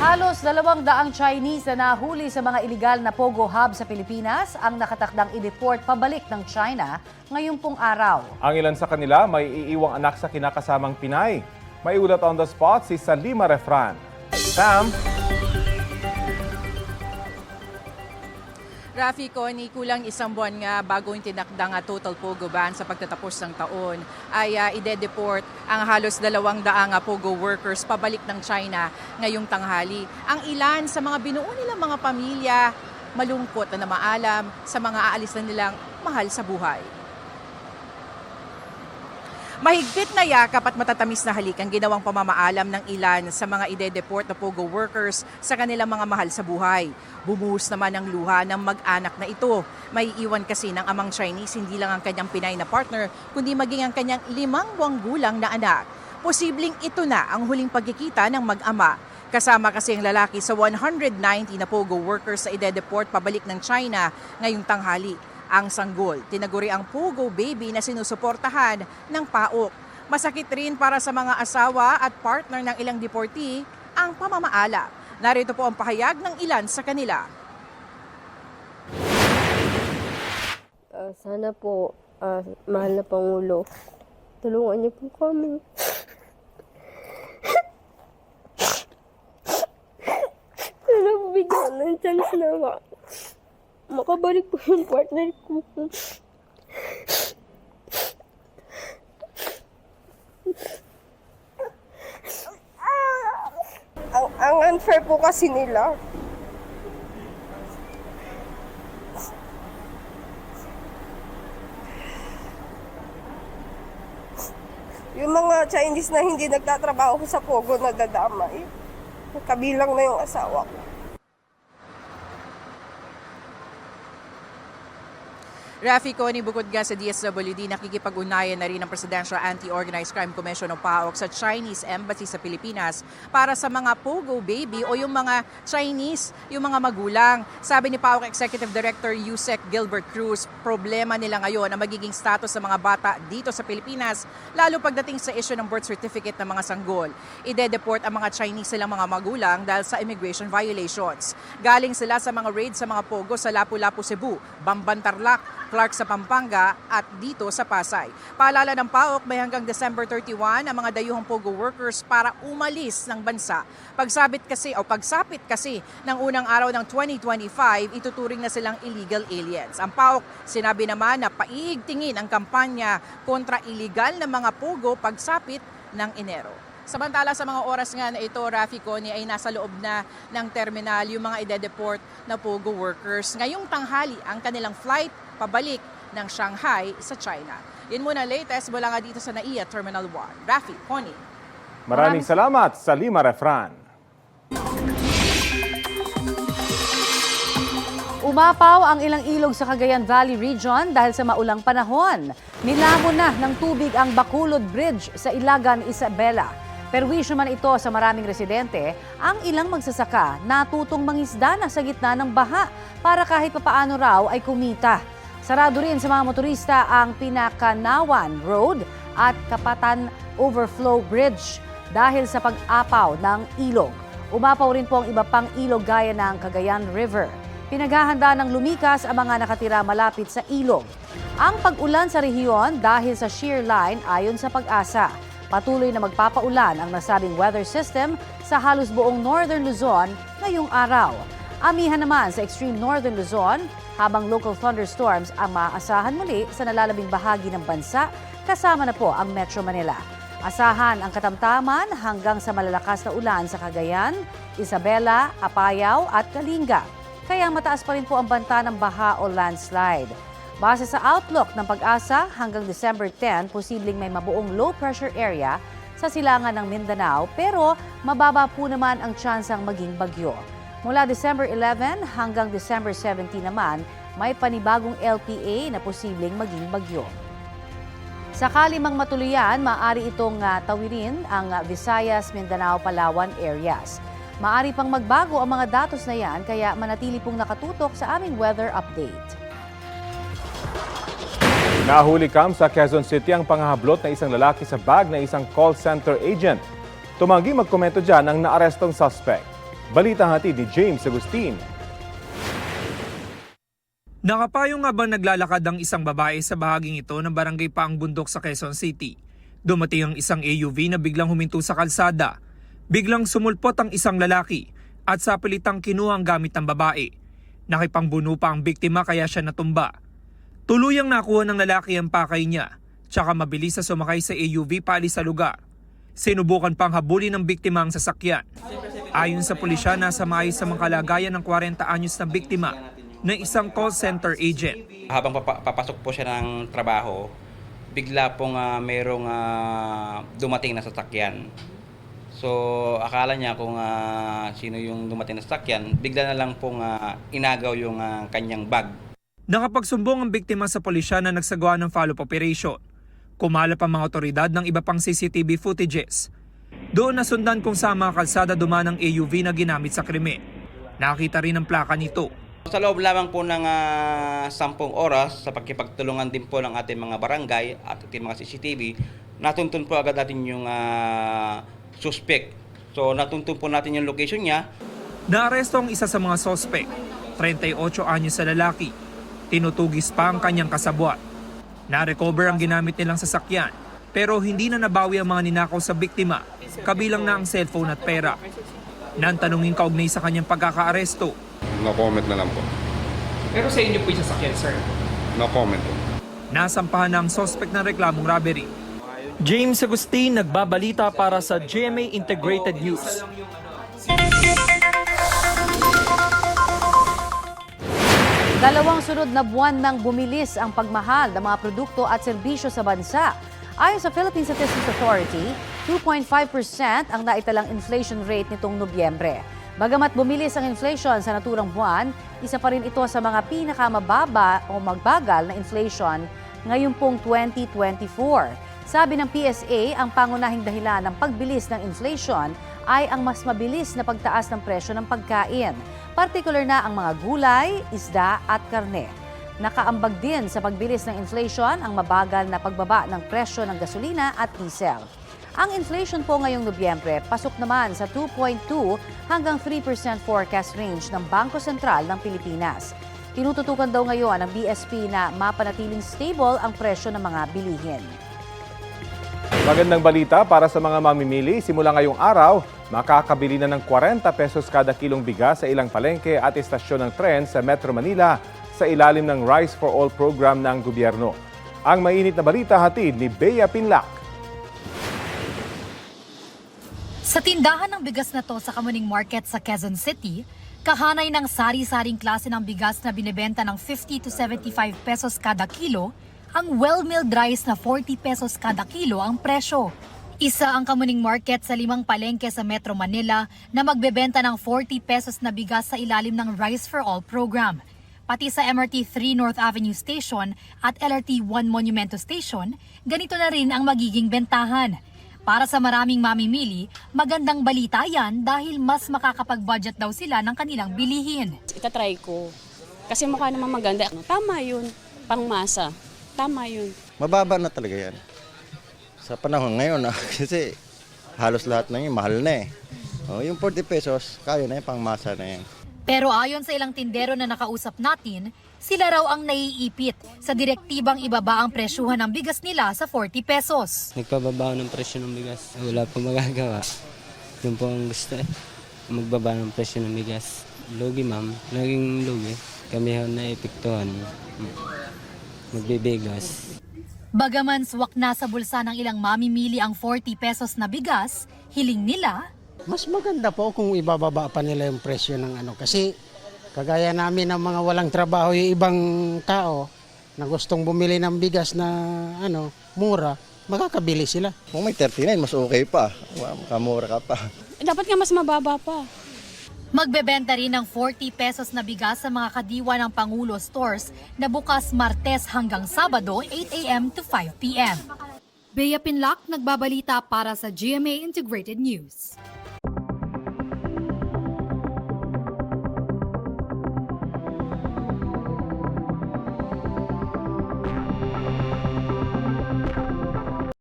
Halos dalawang daang Chinese na nahuli sa mga iligal na Pogo Hub sa Pilipinas ang nakatakdang i-deport pabalik ng China ngayong pong araw. Ang ilan sa kanila may iiwang anak sa kinakasamang Pinay. May ulat on the spot si Salima Refran. Sam, Rafi Connie, kulang isang buwan nga bago yung tinakdang total pogo ban sa pagtatapos ng taon ay uh, ide-deport ang halos dalawang daang ah, pogo workers pabalik ng China ngayong tanghali. Ang ilan sa mga binuo nilang mga pamilya malungkot na namaalam sa mga aalis na nilang mahal sa buhay. Mahigpit na yakap at matatamis na halik ang ginawang pamamaalam ng ilan sa mga ide-deport na POGO workers sa kanilang mga mahal sa buhay. Bumuhos naman ang luha ng mag-anak na ito. May iwan kasi ng amang Chinese hindi lang ang kanyang Pinay na partner, kundi maging ang kanyang limang buwang gulang na anak. Posibleng ito na ang huling pagkikita ng mag-ama. Kasama kasi ang lalaki sa 190 na POGO workers sa ide-deport pabalik ng China ngayong tanghali ang sanggol. Tinaguri ang Pugo Baby na sinusuportahan ng PAOK. Masakit rin para sa mga asawa at partner ng ilang deportee ang pamamaala. Narito po ang pahayag ng ilan sa kanila. Ah, sana po, ah, mahal na Pangulo, tulungan niyo po kami. Sana bigyan ng chance na ma- makabalik po yung partner ko. ang, ang unfair po kasi nila. Yung mga Chinese na hindi nagtatrabaho sa Pogo nadadamay. Kabilang na yung asawa ko. Rafi Connie bukod nga sa DSWD, nakikipag-unayan na rin ang Presidential Anti-Organized Crime Commission o PAOK sa Chinese Embassy sa Pilipinas para sa mga Pogo baby o yung mga Chinese, yung mga magulang. Sabi ni PAOK Executive Director Yusek Gilbert Cruz, problema nila ngayon ang magiging status ng mga bata dito sa Pilipinas, lalo pagdating sa issue ng birth certificate ng mga sanggol. Ide-deport ang mga Chinese silang mga magulang dahil sa immigration violations. Galing sila sa mga raid sa mga Pogo sa Lapu-Lapu, Cebu, Bambantarlac, Clark sa Pampanga at dito sa Pasay. Paalala ng PAOK may hanggang December 31 ang mga dayuhang POGO workers para umalis ng bansa. Pagsabit kasi o pagsapit kasi ng unang araw ng 2025, ituturing na silang illegal aliens. Ang PAOK sinabi naman na paigtingin ang kampanya kontra illegal na mga POGO pagsapit ng Enero. Samantala sa mga oras nga na ito, Rafi Connie ay nasa loob na ng terminal yung mga ide-deport na POGO workers. Ngayong tanghali ang kanilang flight pabalik ng Shanghai sa China. Yun muna latest mula nga dito sa NAIA Terminal 1. Rafi, Connie. maraming salamat Salima Refran. Umapaw ang ilang ilog sa Cagayan Valley Region dahil sa maulang panahon. Nilamon na ng tubig ang Bacolod Bridge sa Ilagan, Isabela. Perwisyo man ito sa maraming residente, ang ilang magsasaka natutong mangisda na sa gitna ng baha para kahit papaano raw ay kumita. Sarado rin sa mga motorista ang Pinakanawan Road at Kapatan Overflow Bridge dahil sa pag-apaw ng ilog. Umapaw rin po ang iba pang ilog gaya ng Cagayan River. Pinaghahanda ng lumikas ang mga nakatira malapit sa ilog. Ang pag-ulan sa rehiyon dahil sa shear line ayon sa pag-asa. Patuloy na magpapaulan ang nasabing weather system sa halos buong Northern Luzon ngayong araw. Amihan naman sa extreme Northern Luzon habang local thunderstorms ang maaasahan muli sa nalalabing bahagi ng bansa kasama na po ang Metro Manila. Asahan ang katamtaman hanggang sa malalakas na ulan sa Cagayan, Isabela, Apayao at Kalinga. Kaya mataas pa rin po ang banta ng baha o landslide. Base sa outlook ng pag-asa, hanggang December 10, posibleng may mabuong low pressure area sa silangan ng Mindanao pero mababa po naman ang tsansang maging bagyo. Mula December 11 hanggang December 17 naman, may panibagong LPA na posibleng maging bagyo. Sakali mang matuluyan, maaari itong ah, tawirin ang ah, Visayas, Mindanao, Palawan areas. Maari pang magbago ang mga datos na yan kaya manatili pong nakatutok sa aming weather update. Nahuli kam sa Quezon City ang pangahablot na isang lalaki sa bag na isang call center agent. Tumanggi magkomento dyan ang naarestong suspect. Balita hatid ni James Agustin. Nakapayong nga bang naglalakad ang isang babae sa bahaging ito ng barangay Paang Bundok sa Quezon City. Dumating ang isang AUV na biglang huminto sa kalsada. Biglang sumulpot ang isang lalaki at sa pilitang kinuha ang gamit ng babae. Nakipangbuno pa ang biktima kaya siya natumba. Tuluyang nakuha ng lalaki ang pakay niya, tsaka mabilis na sumakay sa AUV paalis sa lugar. Sinubukan pang habulin ng biktima ang sasakyan. Ayon sa pulisya, nasa maayos sa mga kalagayan ng 40 anyos na biktima na isang call center agent. Habang papa- papasok po siya ng trabaho, bigla pong ah, merong ah, dumating na sasakyan. So, akala niya kung ah, sino yung dumating na sasakyan, bigla na lang pong ah, inagaw yung ah, kanyang bag. Nakapagsumbong ang biktima sa pulisya na nagsagawa ng follow-up operation. Kumalap ang mga otoridad ng iba pang CCTV footages. Doon nasundan kung saan mga kalsada dumaan ang AUV na ginamit sa krimen. Nakita rin ang plaka nito. Sa loob lamang po ng ah, 10 oras, sa pagkipagtulungan din po ng ating mga barangay at ating mga CCTV, natuntun po agad natin yung ah, suspect. So, natuntun po natin yung location niya, Naaresto ang isa sa mga sospek, 38 anyos sa lalaki. Tinutugis pa ang kanyang kasabwat. Na-recover ang ginamit nilang sasakyan, pero hindi na nabawi ang mga ninakaw sa biktima, kabilang na ang cellphone at pera. Nang tanungin kaugnay sa kanyang pagkakaaresto, No comment na lang po. Pero sa inyo po yung sasakyan, sir. No comment po. Nasampahan na ang sospek ng reklamong robbery. James Agustin, nagbabalita para sa GMA Integrated News. Dalawang sunod na buwan nang bumilis ang pagmahal ng mga produkto at serbisyo sa bansa. Ayon sa Philippine Statistics Authority, 2.5% ang naitalang inflation rate nitong Nobyembre. Bagamat bumilis ang inflation sa naturang buwan, isa pa rin ito sa mga pinakamababa o magbagal na inflation ngayong pong 2024. Sabi ng PSA, ang pangunahing dahilan ng pagbilis ng inflation ay ang mas mabilis na pagtaas ng presyo ng pagkain, partikular na ang mga gulay, isda at karne. Nakaambag din sa pagbilis ng inflation ang mabagal na pagbaba ng presyo ng gasolina at diesel. Ang inflation po ngayong Nobyembre pasok naman sa 2.2 hanggang 3% forecast range ng Bangko Sentral ng Pilipinas. Tinututukan daw ngayon ng BSP na mapanatiling stable ang presyo ng mga bilihin. Magandang balita para sa mga mamimili. Simula ngayong araw, makakabili na ng 40 pesos kada kilong bigas sa ilang palengke at istasyon ng tren sa Metro Manila sa ilalim ng Rice for All program ng gobyerno. Ang mainit na balita hatid ni Bea Pinlac. Sa tindahan ng bigas na to sa Kamuning Market sa Quezon City, kahanay ng sari-saring klase ng bigas na binebenta ng 50 to 75 pesos kada kilo, ang well-milled rice na 40 pesos kada kilo ang presyo. Isa ang Kamuning Market sa limang palengke sa Metro Manila na magbebenta ng 40 pesos na bigas sa ilalim ng Rice for All program. Pati sa MRT 3 North Avenue Station at LRT 1 Monumento Station, ganito na rin ang magiging bentahan. Para sa maraming mamimili, magandang balita yan dahil mas makakapag-budget daw sila ng kanilang bilihin. itatry ko. Kasi mukha naman maganda. Tama yun. Pangmasa. Tama yun. Mababa na talaga yan. Sa panahon ngayon, ah, kasi halos lahat na yun, mahal na eh. Oh, yung 40 pesos, kaya na yan, pangmasa na yan. Pero ayon sa ilang tindero na nakausap natin, sila raw ang naiipit sa direktibang ibaba ang presyuhan ng bigas nila sa 40 pesos. Nagpababa ng presyo ng bigas. Wala pa magagawa. Yun po ang gusto eh. Magbaba ng presyo ng bigas. Lugi ma'am. Laging lugi. Kami ho na epektuhan. Magbibigas. Bagaman swak na sa bulsa ng ilang mamimili ang 40 pesos na bigas, hiling nila Mas maganda po kung ibababa pa nila yung presyo ng ano. Kasi kagaya namin ng mga walang trabaho yung ibang tao na gustong bumili ng bigas na ano, mura, makakabili sila. Kung may 39, mas okay pa. Kamura ka pa. Dapat nga mas mababa pa. Magbebenta rin ng 40 pesos na bigas sa mga kadiwa ng Pangulo stores na bukas Martes hanggang Sabado 8 a.m. to 5 p.m. Bea Pinlock, nagbabalita para sa GMA Integrated News.